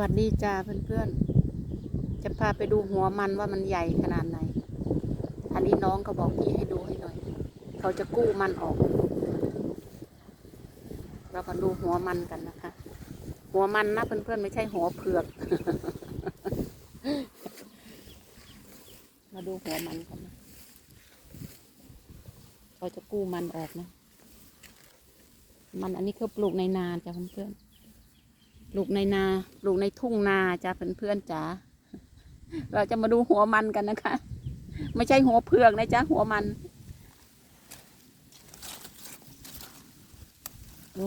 วัสดีจ้าเพื่อนๆ จะพาไปดูหัวมันว่ามันใหญ่ขนาดไหน อันนี้น้องเขาบอกพี่ให้ดูให้หน่อย เขาจะกู้มันออก เรามาดูหัวมันกันนะคะ หัวมันนะเพื่อนๆไม่ใช่หัวเผือก มาดูหัวมันกันนะเขาจะกู้มันออกนะ มันอันนี้คือปลูกในนาจ้ะเพื่อนๆ ลูกในนาปลูกในทุ่งนาจ้ะเพื่อนๆจ๋าเราจะมาดูหัวมันกันนะคะ ไม่ใช่หัวเผือกนะจ๊ะหัวมัน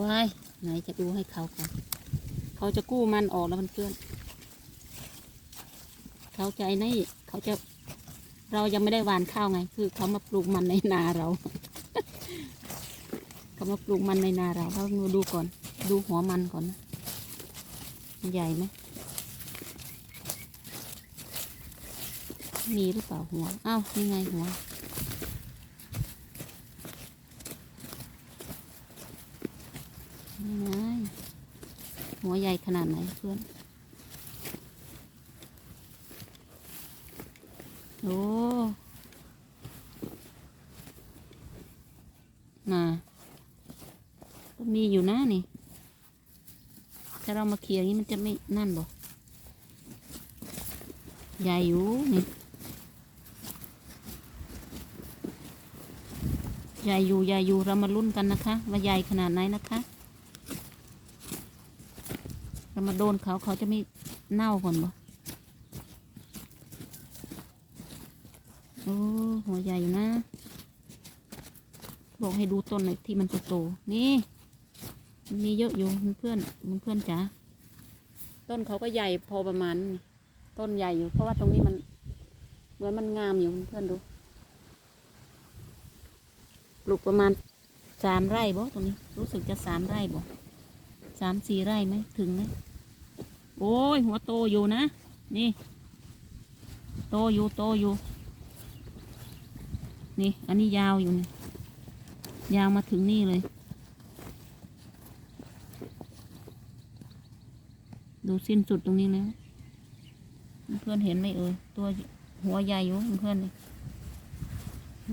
ว้ายไหนจะดูให้เขาก่อนเขาจะกู้มันออกแล้วเพื่อนเขาใจนี่เขาจะเรายังไม่ได้หวานข้าวไง คือเขามาปลูกมันในนาเราเขามาปลูกมันในนาเราเรามาดูก่อน ดูหัวมันก่อนนะมัน ใหญ่ไหมมีหรือเปล่าหัวอ้าวนี่ไงหัว นี่ไงหัวใหญ่ขนาดไหนเพื่อน โอ้น่ะก็มีอยู่นะนี่ ถ้าเรามาเคลียร์อย่างนี้มันจะไม่นั่นบ่ใหญ่อยู่นี่ใหญ่อยู่ใหญ่อยู่เรามาลุ้นกันนะคะ ว่าใหญ่ขนาดไหนนะคะ เรามาโดนเขาเขาจะไม่เน่าก่อนบ่โอ้หัวใหญ่อยู่นะ บอกให้ดูต้นหน่อยที่มันโตๆนี่ มีเยอะอยู่เพื่อนเพื่อนจ๋าต้นเขาก็ใหญ่พอประมาณ ต้นใหญ่อยู่ เพราะว่าตรงนี้มันเหมือนมันงามอยู่เพื่อนดูปลูกประมาณสามไร่บ่ตรงนี้ รู้สึกจะสามไร่บ่สามสี่ไร่ไหมถึงไหมโอ้ยหัวโตอยู่นะ นี่ โตอยู่โตอยู่ นี่ อันนี้ยาวอยู่นี่ยาวมาถึงนี่เลย ดูสิ้นสุดตรงนี้แล้วเพื่อนเห็นไหมเอ่ยตัวหัวใหญ่อยู่เพื่อนนี่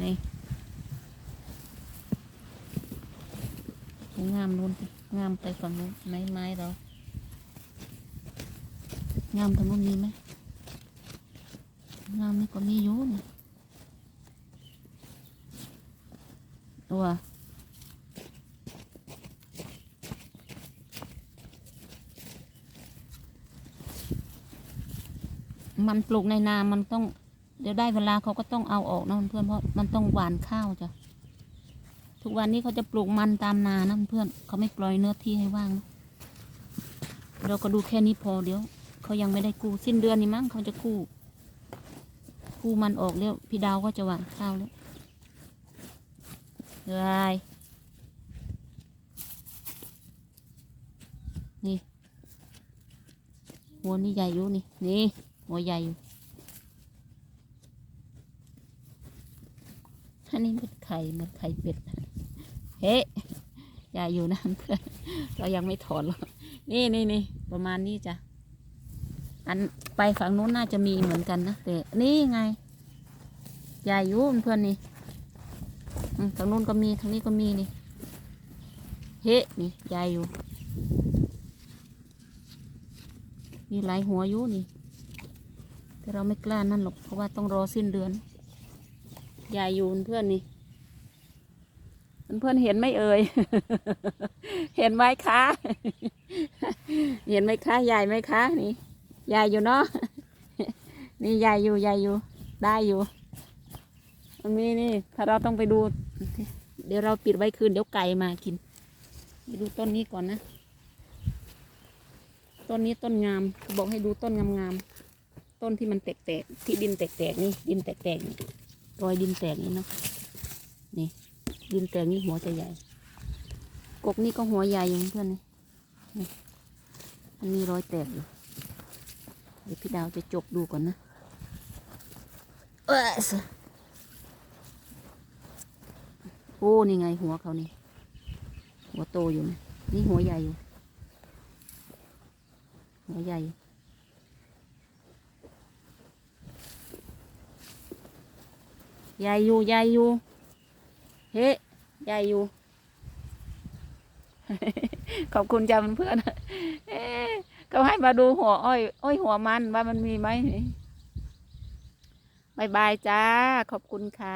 นี่งามนู้นสิงามไปฝั่งนู้นไม้ไม้เรางามทางนู้นมีไหมงามนี่ก็มีอยู่นี่ตัว มันปลูกในนา มันต้อง เดี๋ยวได้เวลาเขาก็ต้องเอาออกนะเพื่อนเพราะมันต้องหวานข้าวจ้ะ ทุกวันนี้เขาจะปลูกมันตามนานะเพื่อนเขาไม่ปล่อยเนื้อที่ให้ว่างนะเราก็ดูแค่นี้พอเดี๋ยวเขายังไม่ได้กู้สิ้นเดือนนี้มั้งเขาจะกู้กู้มันออกแล้วพี่ดาวก็จะหวานข้าวแล้วเลยนี่หัวนี่ใหญ่อยู่นี่นี่ หัวใหญ่อยู่อันนี้เป็นไข่มันไข่เป็ด เฮ้ใหญ่อยู่นะเพื่อนเรายังไม่ถอนหรอกนี่นี่นี่ประมาณนี้จ้ะ อันไปฝั่งนู้นน่าจะมีเหมือนกันนะแต่นี่ไงใหญ่อยู่เพื่อนนี่อืมฝั่งนู้นก็มีทางนี้ก็มีนี่ เฮ้นี่ใหญ่อยู่ มีหลายหัวอยู่นี่ แต่เราไม่กล้านั่นหรอกเพราะว่าต้องรอสิ้นเดือนยายอยู่เพื่อนนี่เพื่อนเห็นไหมเอ่ย เห็นไหมคะ เห็นไหมคะยายไหมคะนี่ยายอยู่เนาะนี่ยายอยู่ยายอยู่ ได้อยู่มันมีนี่ ถ้าเราต้องไปดู เดี๋ยวเราปิดไว้คืนเดี๋ยวไก่มากินไปดูต้นนี้ก่อนนะ ต้นนี้ต้นงาม บอกให้ดูต้นงามๆ ต้นที่มันแตกๆที่ดินแตกๆนี่ดินแตกๆนี่รอยดินแตกนี่เนาะนี่ ดินแตกนี่หัวจะใหญ่ กกนี่ก็หัวใหญ่อยู่เพื่อนนี่นี่มันมีรอยแตกอยู่เดี๋ยวพี่ดาวจะจกดูก่อนนะเออโอ้นี่ไงหัวเขานี่ หัวโตอยู่นะนี่หัวใหญ่อยู่หัวใหญ่ ใหญ่อยู่ใหญ่อยู่เฮ้ใหญ่อยู่ ขอบคุณจ้าเพื่อนเอ๊ะเขาให้มาดูหัวอ้อยอ้อยหัวมันว่ามันมีไหมบายบายจ้า ขอบคุณค่ะ